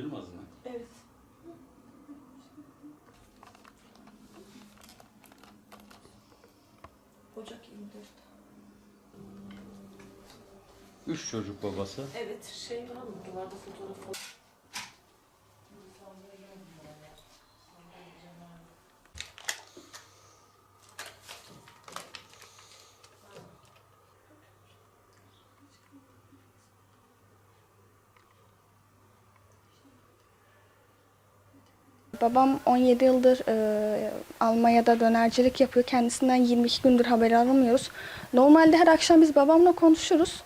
Yılmaz mı? Evet. Ocak 24. Üç çocuk babası. Evet şey var mı? Duvarda fotoğraf Babam 17 yıldır e, Almanya'da dönercilik yapıyor. Kendisinden 22 gündür haber alamıyoruz. Normalde her akşam biz babamla konuşuruz.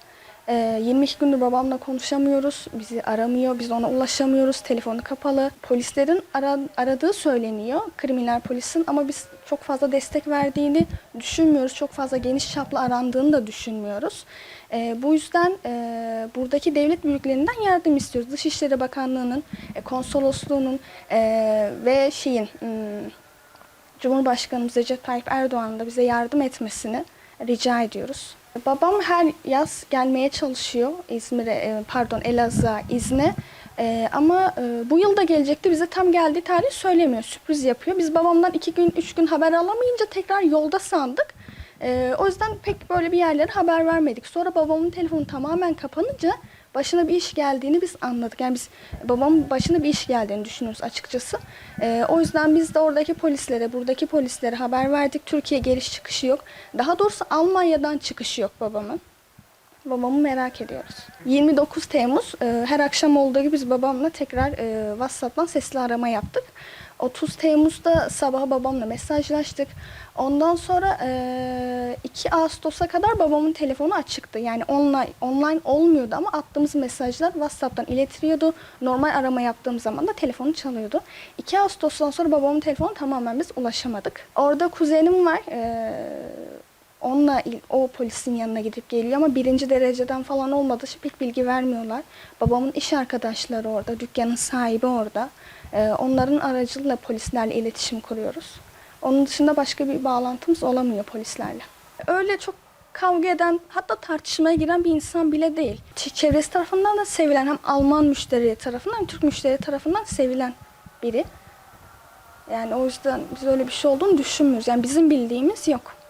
E, 22 gündür babamla konuşamıyoruz. Bizi aramıyor, biz ona ulaşamıyoruz. Telefonu kapalı. Polislerin ara- aradığı söyleniyor. Kriminal polisin ama biz çok fazla destek verdiğini düşünmüyoruz. Çok fazla geniş çaplı arandığını da düşünmüyoruz. E, bu yüzden e, buradaki devlet büyüklerinden yardım istiyoruz. Dışişleri Bakanlığı'nın, e, konsolosluğunun e, ve şeyin hmm, Cumhurbaşkanımız Recep Tayyip Erdoğan'ın da bize yardım etmesini rica ediyoruz. Babam her yaz gelmeye çalışıyor İzmir'e, e, pardon Elazığ'a, İzne. E, ama e, bu yıl da gelecekti. Bize tam geldiği tarih söylemiyor. Sürpriz yapıyor. Biz babamdan iki gün, üç gün haber alamayınca tekrar yolda sandık. E, o yüzden pek böyle bir yerlere haber vermedik. Sonra babamın telefonu tamamen kapanınca başına bir iş geldiğini biz anladık. Yani biz babamın başına bir iş geldiğini düşünüyoruz açıkçası. Ee, o yüzden biz de oradaki polislere, buradaki polislere haber verdik. Türkiye geliş çıkışı yok. Daha doğrusu Almanya'dan çıkışı yok babamın. Babamı merak ediyoruz. 29 Temmuz e, her akşam olduğu gibi biz babamla tekrar e, WhatsApp'tan sesli arama yaptık. 30 Temmuz'da sabah babamla mesajlaştık. Ondan sonra e, 2 Ağustos'a kadar babamın telefonu açıktı. Yani online online olmuyordu ama attığımız mesajlar WhatsApp'tan iletiliyordu. Normal arama yaptığım zaman da telefonu çalıyordu. 2 Ağustos'tan sonra babamın telefonu tamamen biz ulaşamadık. Orada kuzenim var. E, onunla o polisin yanına gidip geliyor ama birinci dereceden falan olmadığı için pek bilgi vermiyorlar. Babamın iş arkadaşları orada, dükkanın sahibi orada. Ee, onların aracılığıyla polislerle iletişim kuruyoruz. Onun dışında başka bir bağlantımız olamıyor polislerle. Öyle çok kavga eden hatta tartışmaya giren bir insan bile değil. Çevresi tarafından da sevilen hem Alman müşteri tarafından hem Türk müşteri tarafından sevilen biri. Yani o yüzden biz öyle bir şey olduğunu düşünmüyoruz. Yani bizim bildiğimiz yok.